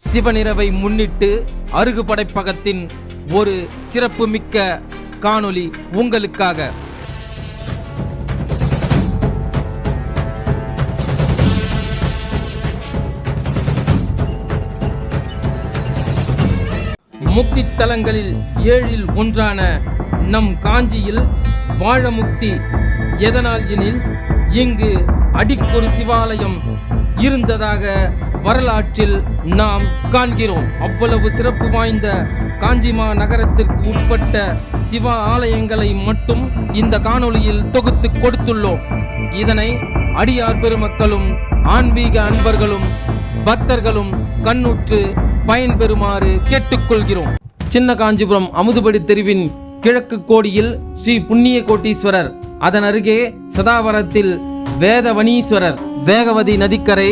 சிவனிரவை முன்னிட்டு அருகு படைப்பகத்தின் ஒரு சிறப்புமிக்க காணொளி உங்களுக்காக. முக்தி தலங்களில் ஏழில் ஒன்றான நம் காஞ்சியில் வாழமுக்தி எதனால் எனில் இங்கு அடிக்கொரு சிவாலயம் இருந்ததாக வரலாற்றில் நாம் காண்கிறோம். அவ்வளவு சிறப்பு வாய்ந்த காஞ்சிமா நகரத்திற்கு உட்பட்ட சிவ ஆலயங்களை மட்டும் இந்த காணொளியில் தொகுத்து கொடுத்துள்ளோம். இதனை அடியார் பெருமக்களும் ஆன்மீக அன்பர்களும் பக்தர்களும் கண்ணுற்று பயன்பெறுமாறு கேட்டுக்கொள்கிறோம். சின்ன காஞ்சிபுரம் அமுதுபடி தெருவின் கிழக்கு கோடியில் ஸ்ரீ புண்ணிய கோட்டீஸ்வரர் அதன் அருகே சதாவரத்தில் வேதவனீஸ்வரர் வேகவதி நதிக்கரை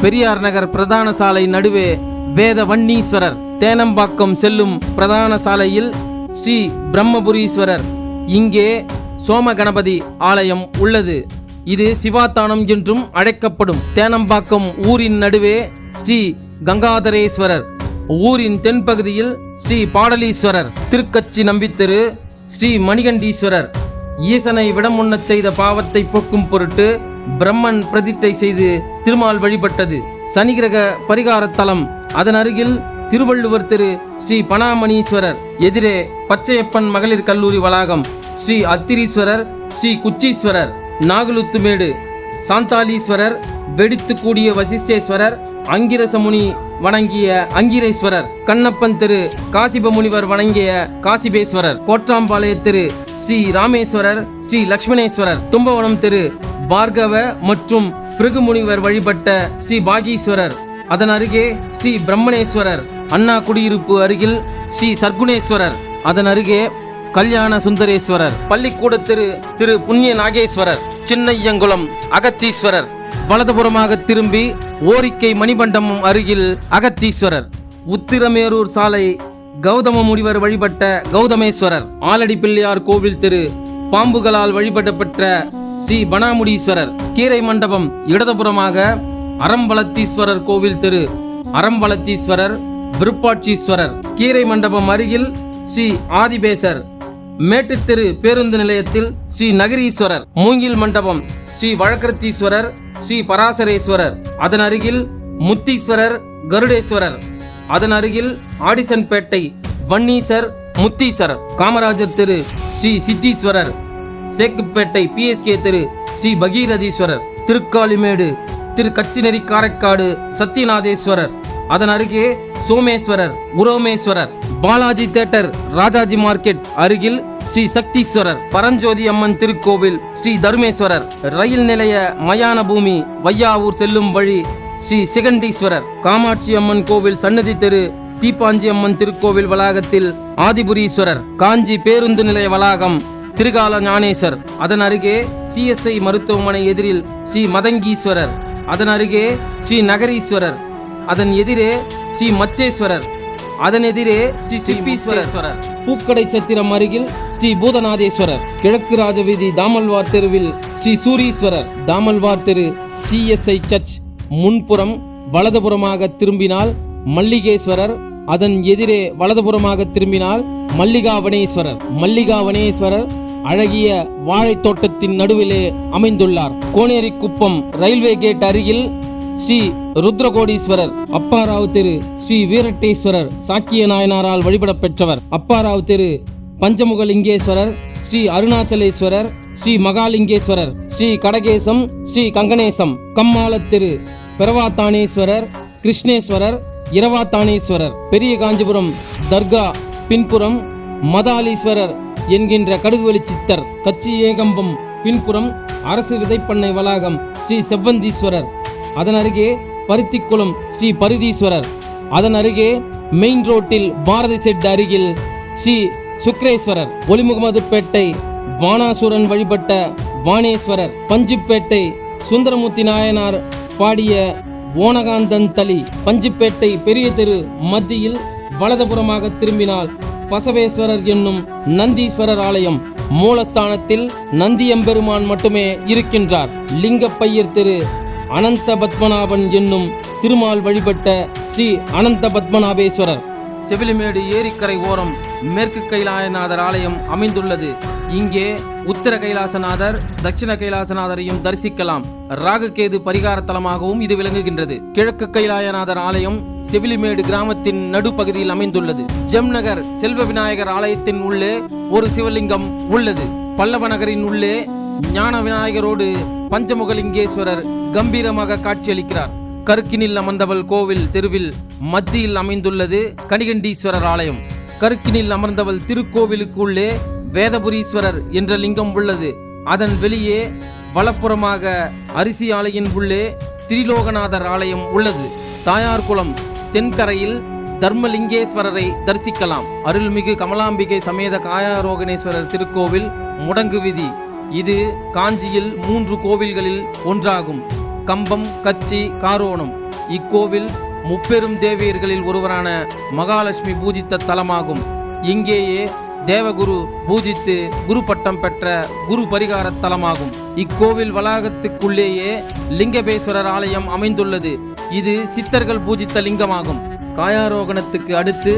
பெரியார் நகர் பிரதான சாலை நடுவே வேத வன்னீஸ்வரர் தேனம்பாக்கம் செல்லும் பிரதான சாலையில் ஸ்ரீ பிரம்மபுரீஸ்வரர். இங்கே சோம கணபதி ஆலயம் உள்ளது. இது சிவாத்தானம் என்றும் அழைக்கப்படும். தேனம்பாக்கம் ஊரின் நடுவே ஸ்ரீ கங்காதரேஸ்வரர். ஊரின் தென்பகுதியில் ஸ்ரீ பாடலீஸ்வரர். திருக்கச்சி நம்பித்திரு ஸ்ரீ மணிகண்டீஸ்வரர். ஈசனை விடமுன்னச் செய்த பாவத்தை போக்கும் பொருட்டு பிரம்மன் பிரதிட்டை செய்து திருமால் வழிபட்டது. சனிகிரக பரிகாரத் தலம். அதன் அருகில் திருவள்ளுவர் திரு ஸ்ரீ பனாமணீஸ்வரர் எதிரே பச்சையப்பன் மகளிர் கல்லூரி வளாகம். ஸ்ரீ அத்திரீஸ்வரர் ஸ்ரீ குச்சீஸ்வரர் நாகலுத்துமேடு. சாந்தாலீஸ்வரர் வெடித்து கூடிய வசிஷ்டேஸ்வரர் அங்கிரசமுனி வணங்கிய அங்கிரேஸ்வரர். கண்ணப்பன் திரு காசிப முனிவர் வணங்கிய காசிபேஸ்வரர். கோற்றாம்பாளைய திரு ஸ்ரீ ராமேஸ்வரர் ஸ்ரீ லக்ஷ்மணேஸ்வரர். தும்பவனம் திரு பார்கவ மற்றும் பிருகு முனிவர் வழிபட்ட ஸ்ரீ பாகீஸ்வரர். அதன் அருகே ஸ்ரீ பிரம்மணேஸ்வரர். அண்ணா குடியிருப்பு அருகில் ஸ்ரீ சர்க்குணேஸ்வரர். அதன் அருகே கல்யாண சுந்தரேஸ்வரர். பள்ளிக்கூட திரு திரு புண்ணிய நாகேஸ்வரர். சின்னையங்குளம் அகத்தீஸ்வரர். வலதுபுறமாக திரும்பி ஓரிக்கை மணிமண்டபம் அருகில் அகத்தீஸ்வரர். உத்திரமேரூர் சாலை கௌதம முனிவர் வழிபட்ட கௌதமேஸ்வரர். ஆலடி பிள்ளையார் கோவில் திரு பாம்புகளால் வழிபடப்பட்ட ஸ்ரீ பனாமுடீஸ்வரர் கீரை மண்டபம் இடதுபுறமாக அறம்பலத்தீஸ்வரர் கோவில் தெரு அறம்பலத்தீஸ்வரர் விருப்பாட்சீஸ்வரர் கீரை மண்டபம் அருகில் ஸ்ரீ ஆதிபேசர் மேட்டுத்தெரு பேருந்து நிலையத்தில் ஸ்ரீ நகரீஸ்வரர் மூங்கில் மண்டபம் ஸ்ரீ வழக்கரத்தீஸ்வரர் ஸ்ரீ பராசரேஸ்வரர் அதன் அருகில் முத்தீஸ்வரர் கருடேஸ்வரர் அதன் அருகில் ஆடிசன்பேட்டை வன்னீசர் முத்தீஸ்வரர் காமராஜர் திரு ஸ்ரீ சித்தீஸ்வரர் சேக்குப்பேட்டை பிஎஸ்கே திரு ஸ்ரீ பகீரதீஸ்வரர் திருக்காலிமேடு திரு கச்சிநெறி காரைக்காடு சத்யநாதேஸ்வரர். அதன் அருகே சோமேஸ்வரர் உரோமேஸ்வரர் பாலாஜி தேட்டர் ராஜாஜி மார்க்கெட் அருகில் ஸ்ரீ சக்தீஸ்வரர் பரஞ்சோதி அம்மன் திருக்கோவில் ஸ்ரீ தருமேஸ்வரர் ரயில் நிலைய மயான பூமி வையாவூர் செல்லும் வழி ஸ்ரீ சிகண்டீஸ்வரர் காமாட்சி அம்மன் கோவில் சன்னதி தெரு தீப்பாஞ்சி அம்மன் திருக்கோவில் வளாகத்தில் ஆதிபுரீஸ்வரர் காஞ்சி பேருந்து நிலைய வளாகம் திருகால ஞானேசர். அதன் அருகே சிஎஸ்ஐ மருத்துவமனை எதிரில் ஸ்ரீ மதங்கீஸ்வரர். அதன் அருகே ஸ்ரீ நகரீஸ்வரர். அதன் எதிரே ஸ்ரீ மச்சேஸ்வரர். அதன் எதிரே ஸ்ரீ சிற்பீஸ்வரர் பூக்கடை சத்திரம் அருகில் ஸ்ரீ பூதநாதேஸ்வரர். கிழக்கு ராஜவீதி தாமல்வார் தெருவில் ஸ்ரீ சூரீஸ்வரர். தாமல்வார் தெரு சிஎஸ்ஐ சர்ச். முன்புறம் வலதுபுறமாக திரும்பினால் மல்லிகேஸ்வரர். அதன் எதிரே வலதுபுறமாக திரும்பினால் மல்லிகாவனேஸ்வரர். மல்லிகாவனேஸ்வரர் அழகிய வாழைத் தோட்டத்தின் நடுவிலே அமைந்துள்ளார். கோனேரிக்குப்பம் ரயில்வே கேட் அருகில் ஸ்ரீ ருத்ரகோடீஸ்வரர் அப்பாராவ் திரு ஸ்ரீ வீரட்டேஸ்வரர் சாக்கிய நாயனாரால் வழிபட பெற்றவர். அப்பாராவ் திரு பஞ்சமுகலிங்கேஸ்வரர் ஸ்ரீ அருணாச்சலேஸ்வரர் ஸ்ரீ மகாலிங்கேஸ்வரர் ஸ்ரீ கடகேசம் ஸ்ரீ கங்கணேசம். கம்மாளத் திரு பெரவாத்தானேஸ்வரர் கிருஷ்ணேஸ்வரர் இரவாத்தானேஸ்வரர். பெரிய காஞ்சிபுரம் தர்கா பின்புறம் மதாலீஸ்வரர் என்கின்ற கடுகுவெளி சித்தர் கச்சி ஏகம்பம் பின்புறம் அரசு விதைப்பண்ணை வளாகம் ஸ்ரீ செவ்வந்தீஸ்வரர். அதன் அருகே பருத்திக்குளம் ஸ்ரீ பருதீஸ்வரர். அதன் அருகே மெயின் ரோட்டில் பாரதி செட் அருகில் ஸ்ரீ சுக்ரேஸ்வரர். ஒளிமுகமதுப்பேட்டை வானாசுரன் வழிபட்ட வாணேஸ்வரர் பஞ்சுப்பேட்டை சுந்தரமூர்த்தி நாயனார் பாடிய ஓனகாந்தன் தளி பஞ்சுப்பேட்டை பெரிய தெரு மத்தியில் வலதுபுறமாக திரும்பினால் பசவேஸ்வரர் என்னும் நந்தீஸ்வரர் ஆலயம் மூலஸ்தானத்தில் நந்தியம்பெருமான் மட்டுமே இருக்கின்றார். லிங்கப்பையர் திரு அனந்த பத்மநாபன் என்னும் திருமால் வழிபட்ட ஸ்ரீ அனந்த பத்மநாபேஸ்வரர் செவிலிமேடு ஏரிக்கரை ஓரம் மேற்கு கைலாயநாதர் ஆலயம் அமைந்துள்ளது. இங்கே உத்தர கைலாசநாதர் தட்சிண கைலாசநாதரையும் தரிசிக்கலாம். ராககேது பரிகார தலமாகவும் இது விளங்குகின்றது. கிழக்கு கைலாயநாதர் ஆலயம் செவிலிமேடு கிராமத்தின் நடுப்பகுதியில் அமைந்துள்ளது. ஜெம்நகர் செல்வ விநாயகர் ஆலயத்தின் உள்ளே ஒரு சிவலிங்கம் உள்ளது. பல்லவ நகரின் உள்ளே ஞான விநாயகரோடு பஞ்சமுகலிங்கேஸ்வரர் கம்பீரமாக காட்சியளிக்கிறார். கருக்கினில் அமர்ந்தவள் கோவில் தெருவில் மத்தியில் அமைந்துள்ளது கணிகண்டீஸ்வரர் ஆலயம். கருக்கினில் அமர்ந்தவள் திருக்கோவிலுக்குள்ளே வேதபுரீஸ்வரர் என்ற லிங்கம் உள்ளது. அதன் வெளியே வலப்புறமாக அரிசி ஆலையின் உள்ளே திரிலோகநாதர் ஆலயம் உள்ளது. தாயார்குளம் தென்கரையில் தர்மலிங்கேஸ்வரரை தரிசிக்கலாம். அருள்மிகு கமலாம்பிகை சமேத காயாரோகணேஸ்வரர் திருக்கோவில் முடங்கு விதி. இது காஞ்சியில் மூன்று கோவில்களில் ஒன்றாகும். கம்பம் கச்சி காரோணம். இக்கோவில் முப்பெரும் தேவியர்களில் ஒருவரான மகாலட்சுமி பூஜித்த தலமாகும். இங்கேயே தேவகுரு பூஜித்து குரு பட்டம் பெற்ற குரு பரிகார தலமாகும். இக்கோவில் வளாகத்துக்குள்ளேயே லிங்கபேஸ்வரர் ஆலயம் அமைந்துள்ளது. இது சித்தர்கள் பூஜித்த லிங்கமாகும். காயாரோகணத்துக்கு அடுத்து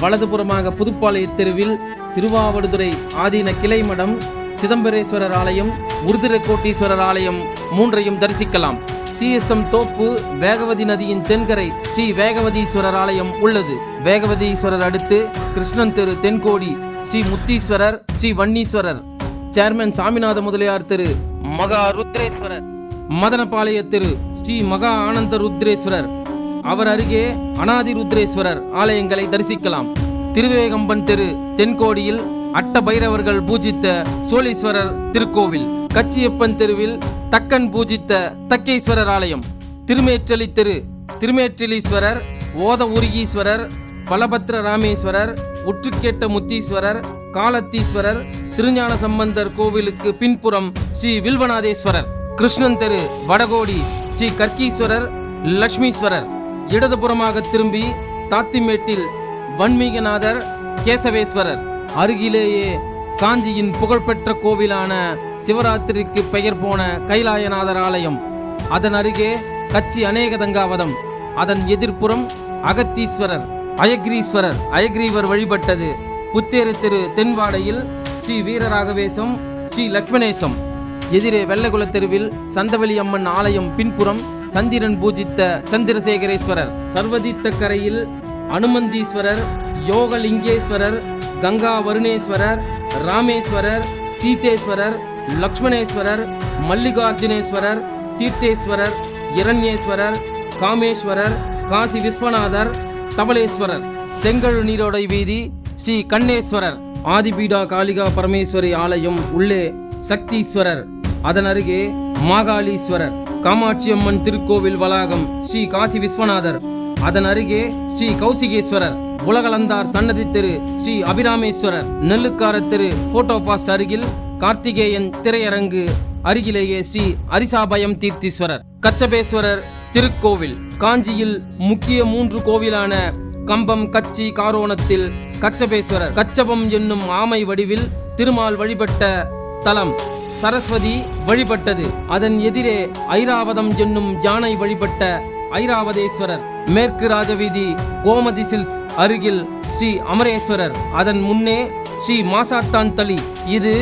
வலதுபுறமாக புதுப்பாளைய தெருவில் திருவாவடுதுறை ஆதீன கிளைமடம் சிதம்பரேஸ்வரர் ஆலயம் உருதிரக்கோட்டீஸ்வரர் ஆலயம் மூன்றையும் தரிசிக்கலாம் சிஎஸ்எம் தோப்பு வேகவதி நதியின் தென்கரை ஸ்ரீ வேகவதீஸ்வரர் ஆலயம் உள்ளது. வேகவதீஸ்வரர் அடுத்து கிருஷ்ணன் தெரு தென்கோடி ஸ்ரீ முத்தீஸ்வரர் ஸ்ரீ வன்னீஸ்வரர். சேர்மன் சாமிநாத முதலியார் திரு மகா ருத்ரேஸ்வரர் மதனபாளைய திரு ஸ்ரீ மகா ஆனந்த ருத்ரேஸ்வரர். அவர் அருகே அனாதி ருத்ரேஸ்வரர் ஆலயங்களை தரிசிக்கலாம். திருவேகம்பன் தெரு தென்கோடியில் அட்ட பைரவர்கள் பூஜித்த சோழீஸ்வரர் திருக்கோவில் கச்சியப்பன் தெருவில் தக்கன் பூஜித்த தக்கேஸ்வரர் ஆலயம் திருமேற்றலி தெரு திருமேற்றலீஸ்வரர் ஓத உருகீஸ்வரர் பலபத்ர ராமேஸ்வரர் உற்றுக்கேட்ட முத்தீஸ்வரர் காலத்தீஸ்வரர் திருஞான சம்பந்தர் கோவிலுக்கு பின்புறம் ஸ்ரீ வில்வநாதேஸ்வரர் கிருஷ்ணன் தெரு வடகோடி ஸ்ரீ கர்க்கீஸ்வரர் லட்சுமீஸ்வரர் இடதுபுறமாக திரும்பி தாத்திமேட்டில் வன்மீகநாதர் கேசவேஸ்வரர். அருகிலேயே காஞ்சியின் புகழ்பெற்ற கோவிலான சிவராத்திரிக்கு பெயர் போன கைலாயநாதர் ஆலயம். அதன் அருகே கச்சி அநேகதங்காவதம். அதன் எதிர்ப்புறம் அகத்தீஸ்வரர் அயக்ரீஸ்வரர் அயக்ரீவர் வழிபட்டது. புத்தேரு திரு தென்வாடையில் ஸ்ரீ வீரராகவேசம் ஸ்ரீ லக்ஷ்மணேசம். எதிரே வெள்ளகுல தெருவில் சந்தவெளி அம்மன் ஆலயம் பின்புறம் சந்திரன் பூஜித்த சந்திரசேகரேஸ்வரர். சர்வதீத்த கரையில் அனுமந்தீஸ்வரர் யோகலிங்கேஸ்வரர் கங்கா வருணேஸ்வரர் ராமேஸ்வரர் சீதேஸ்வரர் லக்ஷ்மணேஸ்வரர் மல்லிகார்ஜுனேஸ்வரர் தீர்த்தேஸ்வரர் இரண்யேஸ்வரர் காமேஸ்வரர் காசி விஸ்வநாதர் தபலேஸ்வரர் செங்கழு நீரோடை வீதி ஸ்ரீ கண்ணேஸ்வரர். ஆதிபீடா காளிகா பரமேஸ்வரி ஆலயம் உள்ளே சக்தீஸ்வரர். அதன் அருகே மாகாளீஸ்வரர். காமாட்சியம்மன் திருக்கோவில் வளாகம் ஸ்ரீ காசி விஸ்வநாதர். அதன் அருகே ஸ்ரீ கௌசிகேஸ்வரர். உலகளந்தார் சன்னதி தெரு ஸ்ரீ அபிராமேஸ்வரர் நெல்லுக்கார தெரு போட்டோ பாஸ்ட் அருகில் கார்த்திகேயன் திரையரங்கு அருகிலேயே ஸ்ரீ அரிசாபயம் தீர்த்தீஸ்வரர். கச்சபேஸ்வரர் திருக்கோவில். காஞ்சியில் முக்கிய மூன்று கோவிலான கம்பம் கச்சி காரோணத்தில் கச்சபேஸ்வரர். கச்சபம் என்னும் ஆமை வடிவில் திருமால் வழிபட்ட தலம். சரஸ்வதி வழிபட்டது. அதன் எதிரே ஐராவதம் என்னும் யானை வழிபட்ட ஐராவதேஸ்வரர். மேற்கு ராஜவீதி கோமதி சில்ஸ் அருகில் ஸ்ரீ அமரேஸ்வரர். அதன் முன்னே ஸ்ரீ மாசாத்தான் தளி இது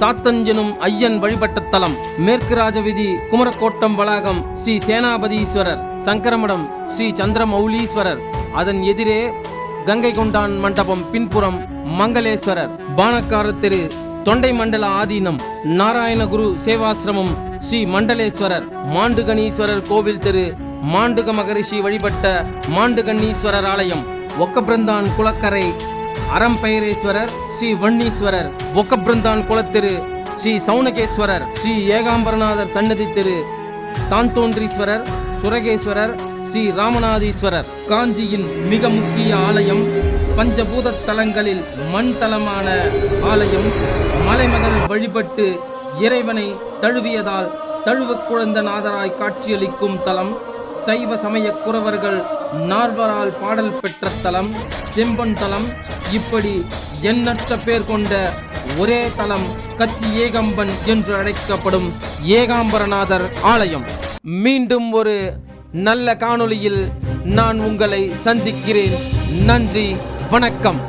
சாத்தஞ்சனும் ஐயன் வழிபட்ட தலம். மேற்கு ராஜவீதி குமரக்கோட்டம் வளாகம் ஸ்ரீ சேனாபதீஸ்வரர். சங்கரமடம் ஸ்ரீ சந்திரமௌலீஸ்வரர். அதன் எதிரே கங்கை கொண்டான் மண்டபம் பின்புறம் மங்களேஸ்வரர். பானக்கார தெரு தொண்டை மண்டல ஆதீனம் நாராயணகுரு சேவாசிரமம் ஸ்ரீ மண்டலேஸ்வரர். மாண்டுகணீஸ்வரர் கோவில் தெரு மாண்டுக மகரிஷி வழிபட்ட மாண்டுகண்ணீஸ்வரர் ஆலயம் ஒக்கபிருந்தான் குளக்கரை அறம்பெயரேஸ்வரர் ஸ்ரீ வன்னீஸ்வரர் ஒக்கபிருந்தான் குளத்திரு ஸ்ரீ சௌனகேஸ்வரர் ஸ்ரீ ஏகாம்பரநாதர் சன்னதி திரு தாந்தோன்றீஸ்வரர் சுரகேஸ்வரர் ஸ்ரீ ராமநாதீஸ்வரர். காஞ்சியின் மிக முக்கிய ஆலயம் பஞ்சபூத தலங்களில் மண் தலமான ஆலயம். மலைமகள் வழிபட்டு இறைவனை தழுவியதால் தழுவ குழந்த நாதராய் காட்சியளிக்கும் தலம். சைவ சமய குறவர்கள் நார்வரால் பாடல் பெற்ற தலம் செம்பன் தலம் இப்படி எண்ணற்ற பேர் கொண்ட ஒரே தலம் கச்சி ஏகம்பன் என்று அழைக்கப்படும் ஏகாம்பரநாதர் ஆலயம். மீண்டும் ஒரு நல்ல காணொளியில் நான் உங்களை சந்திக்கிறேன். நன்றி வணக்கம்.